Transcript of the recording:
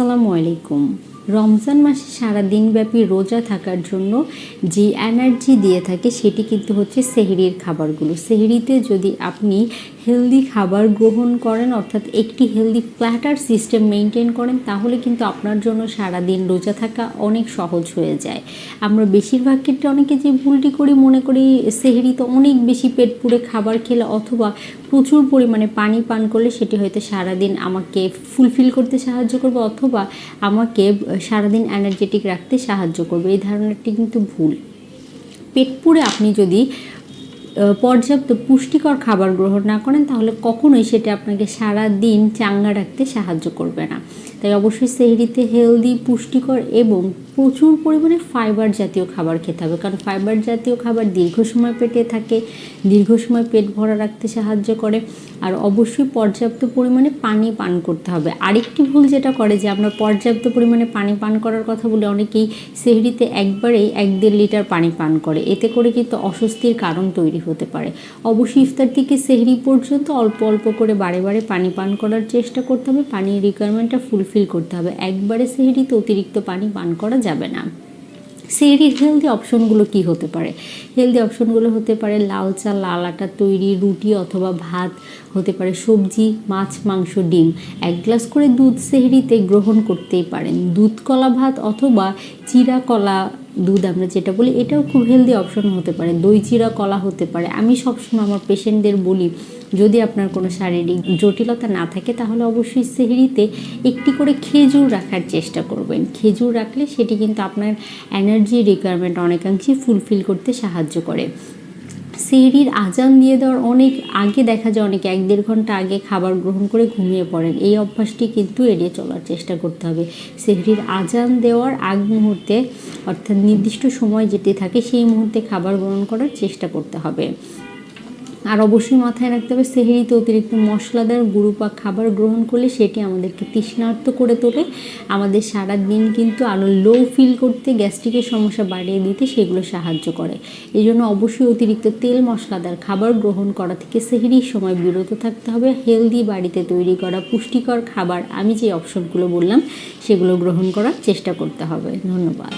আসসালামু আলাইকুম। রমজান মাসে সারা দিনব্যাপী রোজা থাকার জন্য যে এনার্জি দিয়ে থাকে, সেটি কিন্তু হচ্ছে সেহরির খাবারগুলো। সেহরিতে যদি আপনি হেলদি খাবার গ্রহণ করেন, অর্থাৎ একটি হেলদি প্ল্যাটার সিস্টেম মেনটেন করেন, তাহলে কিন্তু আপনার জন্য সারা দিন রোজা থাকা অনেক সহজ হয়ে যায়। আমরা বেশিরভাগ ক্ষেত্রে অনেকে যে ভুলটি করি, মনে করি সেহরিতে অনেক বেশি পেট পুড়ে খাবার খেলে, অথবা প্রচুর পরিমাণে পানি পান করলে সেটি হয়তো সারাদিন আমাকে ফুলফিল করতে সাহায্য করবে, অথবা আমাকে সারাদিন এনার্জেটিক রাখতে সাহায্য করবে। এই ধারণাটি কিন্তু ভুল। পেট পুড়ে আপনি যদি পর্যাপ্ত পুষ্টিকর খাবার গ্রহণ না করেন, তাহলে কখনোই সেটা আপনাকে সারা দিন চাঙ্গা রাখতে সাহায্য করবে না। তাই অবশ্যই সেহরিতে হেলদি পুষ্টিকর এবং প্রচুর পরিমাণে ফাইবার জাতীয় খাবার খেতে হবে। কারণ ফাইবার জাতীয় খাবার দীর্ঘ সময় পেটে থাকে, দীর্ঘ সময় পেট ভরা রাখতে সাহায্য করে। আর অবশ্যই পর্যাপ্ত পরিমাণে পানি পান করতে হবে। আরেকটি ভুল যেটা করে যে আমরা পর্যাপ্ত পরিমাণে পানি পান করার কথা বলে অনেকেই সেহরিতে একবারেই এক দেড় লিটার পানি পান করে। এতে করে কিন্তু অস্বস্তির কারণ তৈরি হতে পারে। অবশ্যই ইফতার থেকে সেহরি পর্যন্ত অল্প অল্প করে বারে বারে পানি পান করার চেষ্টা করতে হবে। পানির রিকোয়ারমেন্টটা ফুলফিল করতে হবে। একবারে সেহরিতে অতিরিক্ত পানি পান করা যাবে না। সেহরির হেলদি অপশনগুলো কি হতে পারে? হেলদি অপশনগুলো হতে পারে লাল চা, লাল আটা তৈরি, রুটি অথবা ভাত, হতে পারে সবজি, মাছ, মাংস, ডিম। এক গ্লাস করে দুধ সেহরিতে গ্রহণ করতেই পারেন। দুধ, কলা, ভাত অথবা চিরা কলা দুধ আমরা যেটা বলি, এটাও খুব হেলদি অপশন হতে পারে। দই চিরা কলা হতে পারে। আমি সবসময় আমার পেশেন্টদের বলি, যদি আপনার কোনো শারীরিক জটিলতা না থাকে, তাহলে অবশ্যই সেহরিতে একটি করে খেজুর রাখার চেষ্টা করবেন। খেজুর রাখলে সেটি কিন্তু আপনার এনার্জি রিকোয়ারমেন্ট অনেকাংশে ফুলফিল করতে সাহায্য করে। সেহরির আজান দিয়ে দেওয়ার অনেক আগে দেখা যায় অনেকে এক দেড় ঘণ্টা আগে খাবার গ্রহণ করে ঘুমিয়ে পড়েন। এই অভ্যাসটি কিন্তু এড়িয়ে চলার চেষ্টা করতে হবে। সেহরির আজান দেওয়ার আগ মুহূর্তে, অর্থাৎ নির্দিষ্ট সময় যেতে থাকে, সেই মুহূর্তে খাবার গ্রহণ করার চেষ্টা করতে হবে। আর অবশ্যই মাথায় রাখতে হবে, সেহেরিতে অতিরিক্ত মশলাদার গুরুপাক খাবার গ্রহণ করলে সেটি আমাদেরকে তৃষ্ণার্ত করে তোলে। আমাদের সারা দিন কিন্তু আরও লো ফিল করতে গ্যাস্ট্রিকের সমস্যা বাড়িয়ে দিতে সেগুলো সাহায্য করে। এই জন্য অবশ্যই অতিরিক্ত তেল, মশলাদার খাবার গ্রহণ করা থেকে সেহেরির সময় বিরত থাকতে হবে। হেলদি বাড়িতে তৈরি করা পুষ্টিকর খাবার, আমি যে অপশনগুলো বললাম, সেগুলো গ্রহণ করার চেষ্টা করতে হবে। ধন্যবাদ।